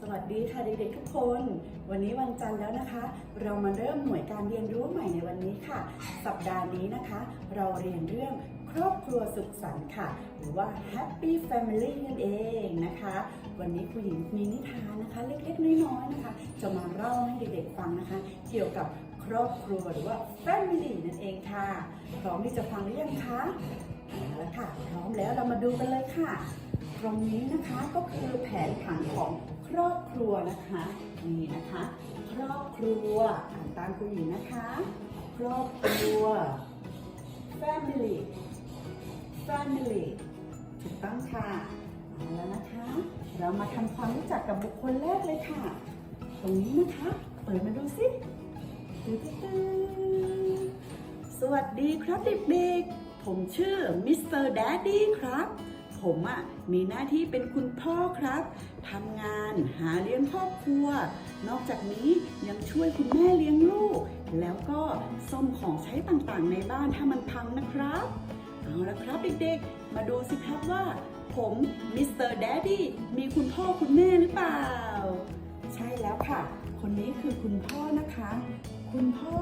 สวัสดีค่ะเด็กๆทุกคน วันนี้วันจันทร์แล้วนะคะ เรามาเริ่มหน่วยการเรียนรู้ใหม่ในวันนี้ค่ะ สัปดาห์นี้นะคะ เราเรียนเรื่องครอบครัวสุขสันต์ค่ะ หรือว่า Happy Family นั่นเองนะคะ วันนี้ครูหญิงมีนิทานนะคะ เล็กๆน้อยๆนะคะ จะมาเล่าให้เด็กๆฟังนะคะ เกี่ยวกับครอบครัวหรือว่า Family นั่นเองค่ะพร้อมที่จะฟังหรือยังคะเอาละค่ะ พร้อมแล้วเรามาดูกันเลยค่ะ ตรงนี้นะคะก็คือแผนผังของครอบครัวนะคะนี่นะคะ ครอบครัวอ่านตามคุณหญิงนะคะ ครอบครัว family family ถูกต้องค่ะเอาแล้วนะคะ เรามาทำความรู้จักกับบุคคลแรกเลยค่ะ ตรงนี้นะคะ เปิดมาดูสิตึ๊ดสวัสดีครับเด็กๆ ผมชื่อมิสเตอร์แดดดี้ครับ ผมอะ่ะมีหน้าที่เป็นคุณพ่อครับทำงานหาเลี้ยงครอบครัว นอกจากนี้ยังช่วยคุณแม่เลี้ยงลูก แล้วก็ซ่อมของใช้ต่างๆ ในบ้านถ้ามันพังนะครับ เอาละครับเด็กๆ มาดูสิครับว่า ผมมิสเตอร์แดดดี้มีคุณพ่อคุณแม่หรือเปล่า ใช่แล้วค่ะ คนนี้คือคุณพ่อนะคะ คุณพ่อ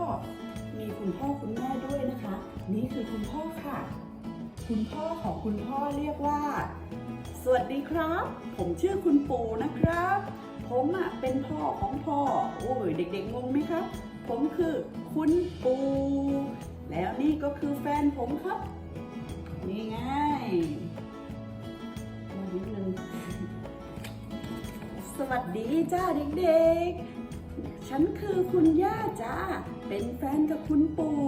มีคุณพ่อคุณแม่ด้วยนะคะ นี่คือคุณพ่อค่ะ คุณพ่อของคุณพ่อเรียกว่า สวัสดีครับ ผมชื่อคุณปู่นะครับ ผมอะเป็นพ่อของพ่อ โอ้ยเด็กๆงงไหมครับ ผมคือคุณปู่แล้วนี่ก็คือแฟนผมครับ นี่ไงนิดนึงสวัสดีจ้าเด็กๆ ฉันคือคุณย่าจ้า เป็นแฟนกับคุณปู่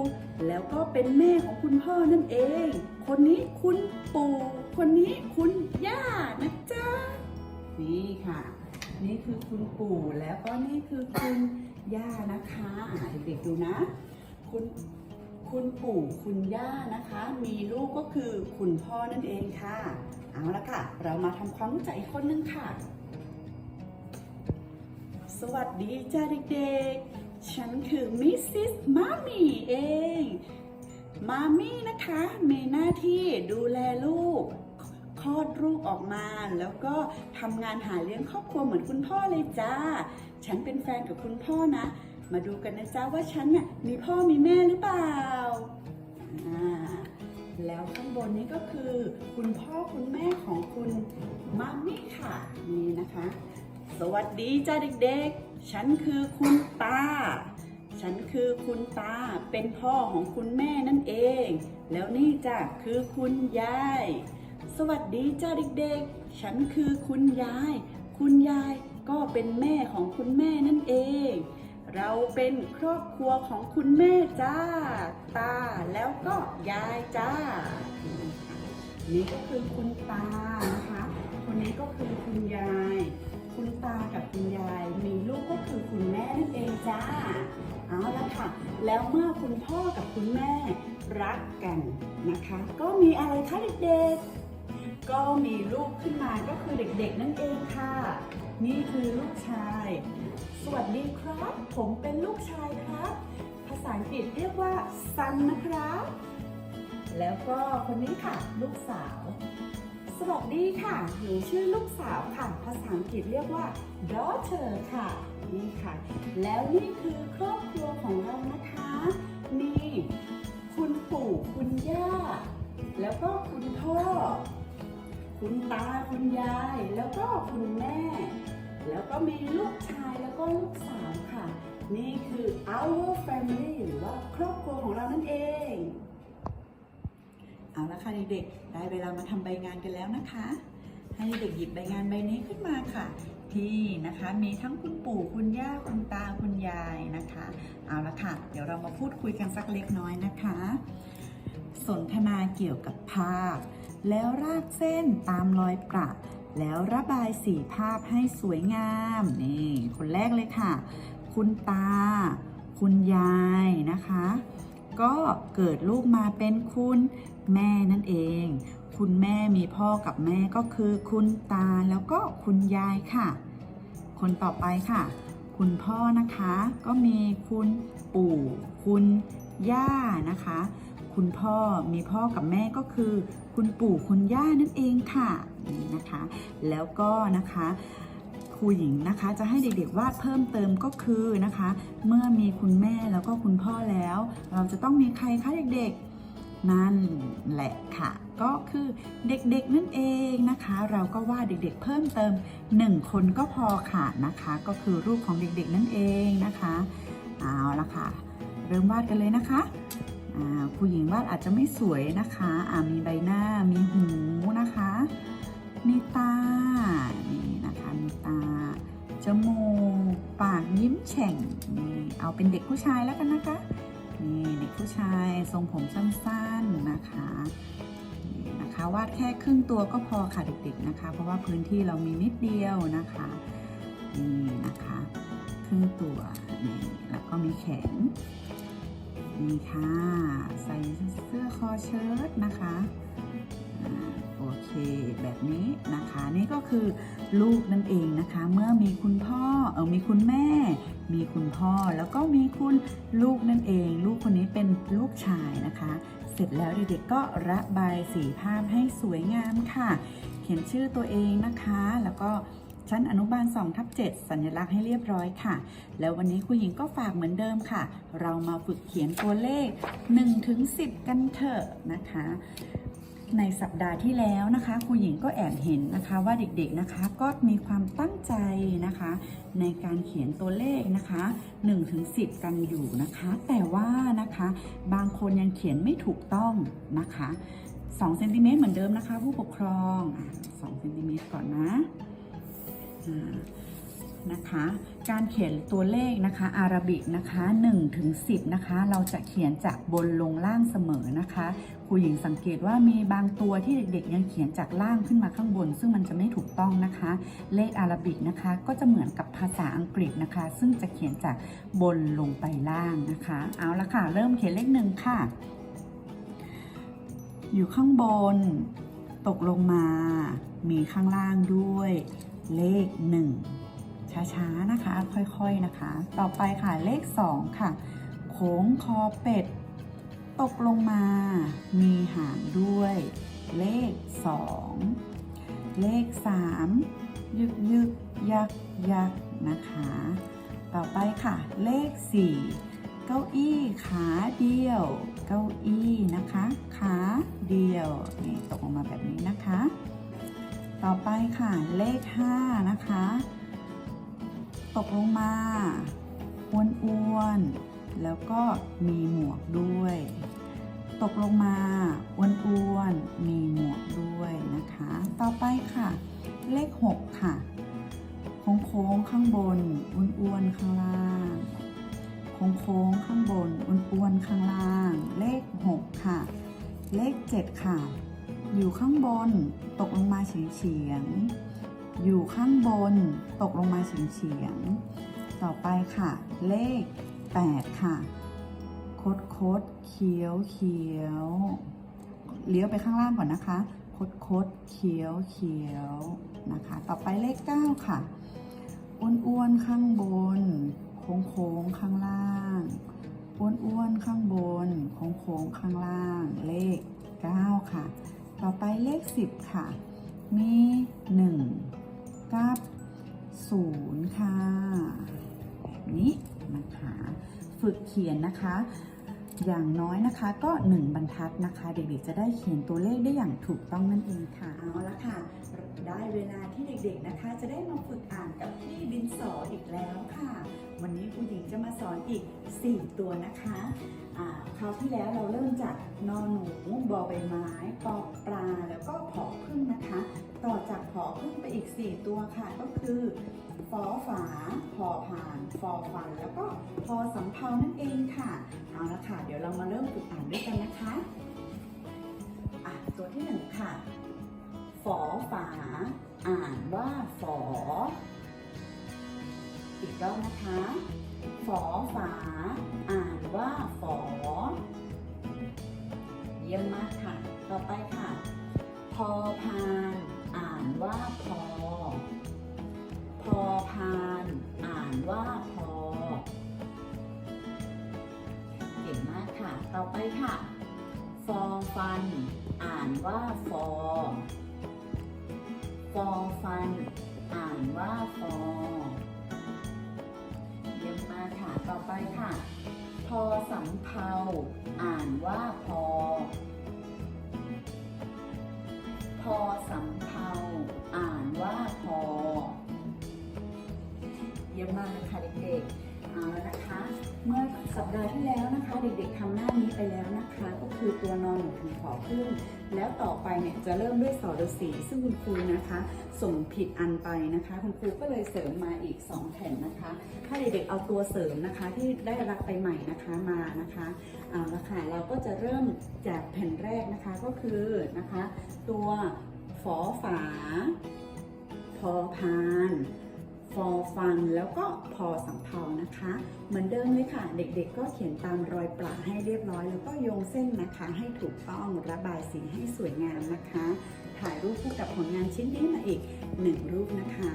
แล้วก็เป็นแม่ของคุณพ่อนั่นเอง คนนี้คุณปู่ คนนี้คุณย่านะจ๊ะ นี่ค่ะ นี่คือคุณปู่แล้วก็นี่คือคุณย่านะคะอ่าเด็กๆดูนะ คุณคุณปู่คุณย่านะคะ มีลูกก็คือคุณพ่อนั่นเองค่ะ เอาละค่ะ เรามาทำความรู้จักอีกคนนึงค่ะ สวัสดีจ้าเด็กๆ ฉันคือมิสซิสมามี่เอง มามี่นะคะ มีหน้าที่ดูแลลูก คลอดลูกออกมา แล้วก็ทำงานหาเลี้ยงครอบครัวเหมือนคุณพ่อเลยจ้า ฉันเป็นแฟนกับคุณพ่อนะ มาดูกันนะจ๊ะว่าฉันน่ะมีพ่อมีแม่หรือเปล่า แล้วข้างบนนี้ก็คือ คุณพ่อคุณแม่ของคุณมามี่ค่ะ นี่นะคะ สวัสดีจ้าเด็กๆ ฉันคือคุณตา ฉันคือคุณตา เป็นพ่อของคุณแม่นั่นเอง แล้วนี่จ้ะคือคุณยาย สวัสดีจ้าเด็กๆ ฉันคือคุณยาย คุณยายก็เป็นแม่ของคุณแม่นั่นเอง เราเป็นครอบครัวของคุณแม่จ้า ตาแล้วก็ยายจ้า นี่ก็คือคุณตานะคะ คนนี้ก็คือคุณยาย คุณตากับคุณยาย มีลูกก็คือคุณแม่นั่นเองจ้า เอาละค่ะ แล้วเมื่อคุณพ่อกับคุณแม่รักกันนะคะ ก็มีอะไรคะเด็กๆ ก็มีลูกขึ้นมาก็คือเด็กๆ นั่นเองค่ะ นี่คือลูกชาย สวัสดีครับ ผมเป็นลูกชายครับ ภาษาอังกฤษเรียกว่า son นะครับ แล้วก็คนนี้ค่ะ ลูกสาว สวัสดีค่ะ หนูชื่อลูกสาวค่ะ ภาษาอังกฤษเรียกว่า daughter ค่ะ นี่ค่ะ แล้วนี่คือครอบครัวของเรานะคะ มีคุณปู่คุณย่า แล้วก็คุณพ่อ คุณตาคุณยาย แล้วก็คุณแม่ แล้วก็มีลูกชายแล้วก็ลูกสาวค่ะ นี่คือ our family หรือว่าครอบครัวของเรานั่นเอง เอาละค่ะเด็กๆ ได้เวลามาทำใบงานกันแล้วนะคะ ให้เด็กหยิบใบงานใบนี้ขึ้นมาค่ะ ที่นะคะมีทั้งคุณปู่คุณย่าคุณตาคุณยายนะคะ เอาละค่ะ เดี๋ยวเรามาพูดคุยกันสักเล็กน้อยนะคะ สนทนาเกี่ยวกับภาพ แล้วรากเส้นตามรอยประแล้วระบายสีภาพให้สวยงามนี่คนแรกเลยค่ะ คุณตา คุณยายนะคะ ก็เกิดลูกมาเป็นคุณแม่นั่นเอง คุณแม่มีพ่อกับแม่ก็คือคุณตาแล้วก็คุณยายค่ะ คนต่อไปค่ะ คุณพ่อนะคะ ก็มีคุณปู่ คุณย่านะคะ คุณพ่อมีพ่อกับแม่ก็คือ คุณปู่คุณย่านั่นเองค่ะนี่นะคะ แล้วก็นะคะ ครูหญิงนะคะ จะให้เด็กๆวาดเพิ่มเติมก็คือนะคะ เมื่อมีคุณแม่แล้วก็คุณพ่อแล้ว เราจะต้องมีใครคะเด็กๆ นั่นแหละค่ะ ก็คือเด็กๆนั่นเองนะคะ เราก็วาดเด็กๆ เพิ่มเติม 1 คนก็พอค่ะนะคะ ก็คือรูปของเด็กๆนั่นเองนะคะเอาละค่ะ เริ่มวาดกันเลยนะคะอ่าผู้หญิงวาดอาจจะไม่สวยนะคะอ่ามีใบหน้ามีหูนะคะ มีตานี่ คะมีตา จมูก ปากยิ้มแฉ่งนี่เอาเป็นเด็กผู้ชายแล้วกันนะคะ นี่เด็กผู้ชายทรงผมสั้นๆนะคะนี่นะคะวาดแค่ครึ่งตัวก็พอค่ะเด็กๆนะคะ เพราะว่าพื้นที่เรามีนิดเดียวนะคะนี่นะคะครึ่งตัวนี่แล้วก็มีแขนนี่ค่ะ ใส่เสื้อคอเชิ้ตนะคะ แบบนี้นะคะ นี่ก็คือลูกนั่นเองนะคะ เมื่อมีคุณพ่อเออมีคุณแม่ มีคุณพ่อแล้วก็มีคุณลูกนั่นเอง ลูกคนนี้เป็นลูกชายนะคะ เสร็จแล้วเด็กๆก็ระบายสีภาพให้สวยงามค่ะ เขียนชื่อตัวเองนะคะ แล้วก็ชั้นอนุบาล2ทับ7สัญลักษณ์ให้เรียบร้อยค่ะ แล้ววันนี้คุณหญิงก็ฝากเหมือนเดิมค่ะ เรามาฝึกเขียนตัวเลข1ถึง10 กันเถอะนะคะ ในสัปดาห์ที่แล้วนะคะครูหญิงก็แอบเห็นนะคะว่าเด็กๆนะคะก็มีความตั้งใจนะคะ ในการเขียนตัวเลขนะคะ1ถึง10 กันอยู่นะคะ แต่ว่านะคะบางคนยังเขียนไม่ถูกต้องนะคะ2เซนติเมตรเหมือนเดิมนะคะ ผู้ปกครองอะ2เซนติเมตรก่อนนะ นะคะ การเขียนตัวเลขนะคะอารบิกนะคะ1ถึง10นะคะ เราจะเขียนจากบนลงล่างเสมอนะคะครูหญิงสังเกตว่ามีบางตัวที่เด็กๆ ยังเขียนจากล่างขึ้นมาข้างบน ซึ่งมันจะไม่ถูกต้องนะคะ เลขอารบิกนะคะ ก็จะเหมือนกับภาษาอังกฤษนะคะ ซึ่งจะเขียนจากบนลงไปล่างนะคะ เอาละค่ะ เริ่มเขียนเลขหนึ่งค่ะ อยู่ข้างบน ตกลงมา มีข้างล่างด้วยเลขหนึ่ง ช้าๆนะคะ ค่อยๆนะคะ ต่อไปค่ะเลข 2 ค่ะ โค้งคอเป็ด ตกลงมา มีหางด้วย เลข 2 เลข 3 ยึกยึกยักยักนะคะ ต่อไปค่ะ เลข 4 เก้าอี้ขาเดียว เก้าอี้นะคะ ขาเดียวนี่ตกลงมาแบบนี้นะคะ ต่อไปค่ะเลข 5 นะคะ ตกลงมาอ้วนๆแล้วก็มีหมวกด้วย ตกลงมาอ้วนๆมีหมวกด้วยนะคะ ต่อไปค่ะ เลข 6 ค่ะโค้งๆข้างบนอ้วนๆข้างล่างโค้งๆข้างบนอ้วนๆข้างล่าง เลข 6 ค่ะ เลข 7 ค่ะ อยู่ข้างบนตกลงมาเฉียงๆ อยู่ข้างบนตกลงมาเฉียงเฉียงๆ ต่อไปค่ะ เลข 8 ค่ะ คดคดเขียวเขียวเลี้ยวไปข้างล่างก่อนนะคะ คดคดเขียวเขียวนะคะ ต่อไปเลข 9 ค่ะ อ้วนๆ ข้างบน โค้งโค้งข้างล่าง อ้วนๆ ข้างบน โค้งโค้งข้างล่าง เลข 9 ค่ะ ต่อไปเลข 10 ค่ะ มี 1 กับ0ค่ะ นี้นะคะฝึกเขียนนะคะ อย่างน้อยนะคะก็ 1 บรรทัดนะคะ เด็กๆจะได้เขียนตัวเลขได้อย่างถูกต้องนั่นเองค่ะเอาละค่ะ ได้เวลาที่เด็กๆนะคะ จะได้มาฝึกอ่านกับพี่ดินสออีกแล้วค่ะ วันนี้คุณหญิงจะมาสอนอีก 4 ตัวนะคะคราวที่แล้วเราเริ่มจากนอนหนูบอใบไม้ปอปลาแล้วก็ผอพึ่งนะคะ ต่อจากผอพึ่งไปอีก 4 ตัวค่ะก็คือฟอฝาพอผ่านฟอฟัน แล้วก็พอสำเภานั่นเองค่ะ เอาละค่ะ เดี๋ยวเรามาเริ่มฝึกอ่านด้วยกันนะคะอะตัวที่หนึ่งค่ะ ฝอฝา อ่านว่าฝอ อีกรอบนะคะ ฝอฝา อ่านว่าฝอ เยี่ยมมากค่ะ ต่อไปค่ะ พอพาน อ่านว่าพอ พอพาน อ่านว่าพอ เก่งมากค่ะ ต่อไปค่ะ ฟอฟัน อ่านว่าฟอ ฟอฟัน อ่านว่าฟอ ค่ะ ต่อไปค่ะ พอสำเภาอ่านว่าพอ พอสำเภาอ่านว่าพอ เยี่ยมมากนะค่ะเด็กๆ สัปดาห์ที่แล้วนะคะ เด็กๆทำหน้านี้ไปแล้วนะคะ ก็คือตัวนอนหนูถึงขอพึ่งแล้วต่อไปเนี่ยจะเริ่มด้วยสอดสี ซึ่งคุณครูนะคะ ส่งผิดอันไปนะคะ คุณครูก็เลยเสริมมาอีก 2 แผ่นนะคะ ถ้าเด็กๆเอาตัวเสริมนะคะที่ได้รับไปใหม่นะคะมานะคะเอาละค่ะเราก็จะเริ่มจากแผ่นแรกนะคะก็คือนะคะ ตัวฝอฝาพอพาน อฟันแล้วก็พอสำเภานะคะ เหมือนเดิมเลยค่ะ เด็กๆ ก็เขียนตามรอยปลาให้เรียบร้อย แล้วก็โยงเส้นนะคะ ให้ถูกต้องระบายสีให้สวยงามนะคะ ถ่ายรูปคู่กับผลงานชิ้นนี้มาอีกหนึ่งรูปนะคะ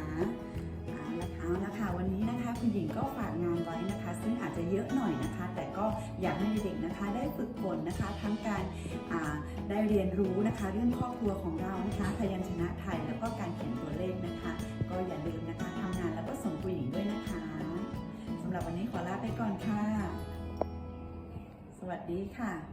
เอาละค่ะเอาละคะวันนี้นะคะคุณหญิงก็ฝากงานไว้นะคะซึ่ง จจะเยอะหน่อยนะคะ แต่ก็อยากให้เด็กนะคะได้ฝึกฝนนะคะ ทั้งการได้เรียนรู้นะคะ เรื่องครอบครัวของเรานะคะพยัญชนะไทยแล้วก็การเขียนตัวเลขนะคะ ก็อย่าลืมนะคะทำงานแล้วก็ส่งคุณหญิงด้วยนะคะสำหรับวันนี้ขอลาไปก่อนค่ะ สวัสดีค่ะ